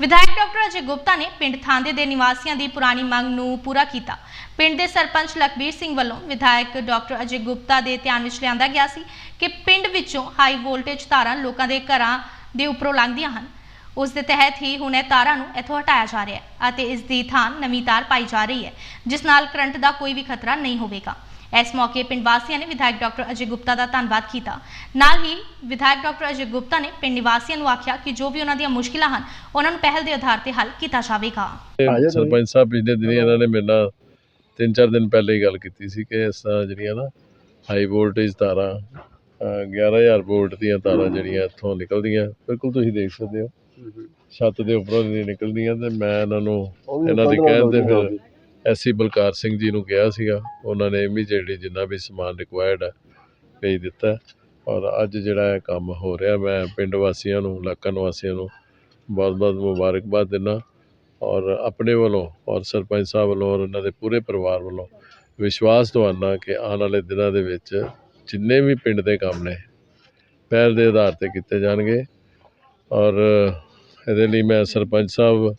ਵਿਧਾਇਕ ਡਾਕਟਰ ਅਜੇ ਗੁਪਤਾ ਨੇ ਪਿੰਡ ਥਾਂਦੇ ਦੇ ਨਿਵਾਸੀਆਂ ਦੀ ਪੁਰਾਣੀ ਮੰਗ ਨੂੰ ਪੂਰਾ ਕੀਤਾ। ਪਿੰਡ ਦੇ ਸਰਪੰਚ ਲਖਬੀਰ ਸਿੰਘ ਵੱਲੋਂ ਵਿਧਾਇਕ ਡਾਕਟਰ ਅਜੇ ਗੁਪਤਾ ਦੇ ਧਿਆਨ ਵਿੱਚ ਲਿਆਂਦਾ ਗਿਆ ਸੀ ਕਿ ਪਿੰਡ ਵਿੱਚੋਂ ਹਾਈ ਵੋਲਟੇਜ ਤਾਰਾਂ ਲੋਕਾਂ ਦੇ ਘਰਾਂ ਦੇ ਉੱਪਰੋਂ ਲੰਘਦੀਆਂ ਹਨ। ਉਸ ਦੇ ਤਹਿਤ ਹੀ ਹੁਣ ਇਹ ਤਾਰਾਂ ਨੂੰ ਇੱਥੋਂ ਹਟਾਇਆ ਜਾ ਰਿਹਾ ਹੈ ਅਤੇ ਇਸ ਦੀ ਥਾਂ ਨਵੀਂ ਤਾਰ ਪਾਈ ਜਾ ਰਹੀ ਹੈ, ਜਿਸ ਨਾਲ ਕਰੰਟ ਦਾ ਕੋਈ ਵੀ ਖਤਰਾ ਨਹੀਂ ਹੋਵੇਗਾ। ਇਸ ਮੌਕੇ ਪਿੰਡ ਵਾਸੀਆਂ ਨੇ ਵਿਧਾਇਕ ਡਾਕਟਰ ਅਜੇ ਗੁਪਤਾ ਦਾ ਧੰਨਵਾਦ ਕੀਤਾ। ਨਾਲ ਹੀ ਵਿਧਾਇਕ ਡਾਕਟਰ ਅਜੇ ਗੁਪਤਾ ਨੇ ਪਿੰਡ ਨਿਵਾਸੀਆਂ ਨੂੰ ਆਖਿਆ ਕਿ ਜੋ ਵੀ ਉਹਨਾਂ ਦੀਆਂ ਮੁਸ਼ਕਿਲਾਂ ਹਨ ਉਹਨਾਂ ਨੂੰ ਪਹਿਲ ਦੇ ਆਧਾਰ ਤੇ ਹੱਲ ਕੀਤਾ ਜਾਵੇਗਾ। ਸਰਪੰਚ ਸਾਹਿਬ ਪਿਛਲੇ ਦਿਨੀ ਇਹਨਾਂ ਨੇ ਮੇਰੇ ਨਾਲ ਤਿੰਨ ਚਾਰ ਦਿਨ ਪਹਿਲੇ ਹੀ ਗੱਲ ਕੀਤੀ ਸੀ ਕਿ ਇਸ ਤਰ੍ਹਾਂ ਜਿਹੜੀਆਂ ਨਾ ਹਾਈ ਵੋਲਟੇਜ ਤਾਰਾਂ ਅਹ 11000 ਵੋਲਟ ਦੀਆਂ ਤਾਰਾਂ ਜਿਹੜੀਆਂ ਇੱਥੋਂ ਨਿਕਲਦੀਆਂ ਬਿਲਕੁਲ ਤੁਸੀਂ ਦੇਖ ਸਕਦੇ ਹੋ। ਛੱਤ ਦੇ ਉੱਪਰੋਂ ਦੀ ਨਿਕਲਦੀਆਂ ਤੇ ਮੈਂ ਇਹਨਾਂ ਨੂੰ ਇਹਨਾਂ ਦੇ ਕਹਿਣ ਤੇ ਫਿਰ ਐਸੀ ਬਲਕਾਰ ਸਿੰਘ ਜੀ ਨੂੰ ਕਿਹਾ ਸੀਗਾ, ਉਹਨਾਂ ਨੇ ਇਮੀਡੀਏਟਲੀ ਜਿੰਨਾ ਵੀ ਸਮਾਨ ਰਿਕੁਆਇਰਡ ਹੈ ਭੇਜ ਦਿੱਤਾ। ਔਰ ਅੱਜ ਜਿਹੜਾ ਇਹ ਕੰਮ ਹੋ ਰਿਹਾ, ਮੈਂ ਪਿੰਡ ਵਾਸੀਆਂ ਨੂੰ, ਇਲਾਕਾ ਨਿਵਾਸੀਆਂ ਨੂੰ ਬਹੁਤ-ਬਹੁਤ ਮੁਬਾਰਕਬਾਦ ਦਿੰਦਾ। ਔਰ ਆਪਣੇ ਵੱਲੋਂ, ਔਰ ਸਰਪੰਚ ਸਾਹਿਬ ਵੱਲੋਂ, ਔਰ ਉਹਨਾਂ ਦੇ ਪੂਰੇ ਪਰਿਵਾਰ ਵੱਲੋਂ ਵਿਸ਼ਵਾਸ ਦਵਾਨਾ ਕਿ ਆਉਣ ਵਾਲੇ ਦਿਨਾਂ ਦੇ ਵਿੱਚ ਜਿੰਨੇ ਵੀ ਪਿੰਡ ਦੇ ਕੰਮ ਨੇ, ਪਹਿਲ ਦੇ ਆਧਾਰ ਤੇ ਕੀਤੇ ਜਾਣਗੇ। ਔਰ ਇਹਦੇ ਲਈ ਮੈਂ ਸਰਪੰਚ ਸਾਹਿਬ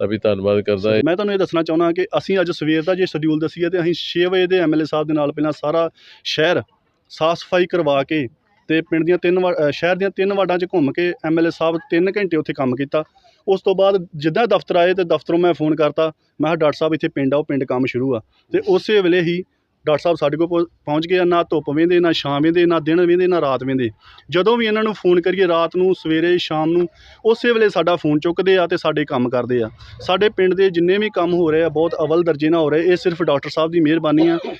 ਦਾ ਵੀ ਧੰਨਵਾਦ ਕਰਦਾ ਮੈਂ ਤੁਹਾਨੂੰ ਇਹ ਦੱਸਣਾ ਚਾਹੁੰਦਾ ਕਿ ਅਸੀਂ ਅੱਜ ਸਵੇਰ ਦਾ ਜੇ ਸ਼ਡਿਊਲ ਦੱਸੀਏ ਤੇ ਅਸੀਂ 6 ਵਜੇ ਦੇ ਐਮਐਲਏ ਸਾਹਿਬ ਦੇ ਨਾਲ ਪਹਿਲਾਂ ਸਾਰਾ ਸ਼ਹਿਰ ਸਾਫ਼ ਸਫ਼ਾਈ ਕਰਵਾ ਕੇ ਤੇ ਪਿੰਡ ਦੀਆਂ ਤਿੰਨ ਵਾ- ਸ਼ਹਿਰ ਦੀਆਂ ਤਿੰਨ ਵਾਰਡਾਂ 'ਚ ਘੁੰਮ ਕੇ ਐਮਐਲਏ ਸਾਹਿਬ 3 ਘੰਟੇ ਉੱਥੇ ਕੰਮ ਕੀਤਾ। ਉਸ ਤੋਂ ਬਾਅਦ ਜਿੱਦਾਂ ਦਫ਼ਤਰ ਆਏ ਤੇ ਦਫ਼ਤਰੋਂ ਮੈਂ ਫੋਨ ਕਰਤਾ, ਮੈਂ ਕਿਹਾ, ਡਾਕਟਰ ਸਾਹਿਬ, ਇੱਥੇ ਪਿੰਡ ਆਓ ਪਿੰਡ ਕੰਮ ਸ਼ੁਰੂ ਆ। ਤੇ ਉਸੇ ਵੇਲੇ ਹੀ ਡਾਕਟਰ ਸਾਹਿਬ ਸਾਡੇ ਕੋਲ ਪਹੁੰ- ਪਹੁੰਚ ਗਏ ਆ, ਨਾ ਧੁੱਪ ਵੇਂਦੇ ਨਾ ਛਾਂ ਵੇਂਦੇ ਨਾ ਦਿਨ ਵੇਂਦੇ ਨਾ ਰਾਤ ਵੇਂਦੇ। ਜਦੋਂ ਵੀ ਇਹਨਾਂ ਨੂੰ ਫੋਨ ਕਰੀਏ ਰਾਤ ਨੂੰ ਸਵੇਰੇ ਸ਼ਾਮ ਨੂੰ ਉਸੇ ਵੇਲੇ ਸਾਡਾ ਫੋਨ ਚੁੱਕਦੇ ਆ ਅਤੇ ਸਾਡੇ ਕੰਮ ਕਰਦੇ ਆ। ਸਾਡੇ ਪਿੰਡ ਦੇ ਜਿੰਨੇ ਵੀ ਕੰਮ ਹੋ ਰਹੇ ਆ ਬਹੁਤ ਅਵਲ ਦਰਜੇ ਨਾਲ ਹੋ ਰਹੇ ਇਹ ਸਿਰਫ ਡਾਕਟਰ ਸਾਹਿਬ ਦੀ ਮਿਹਰਬਾਨੀ ਆ।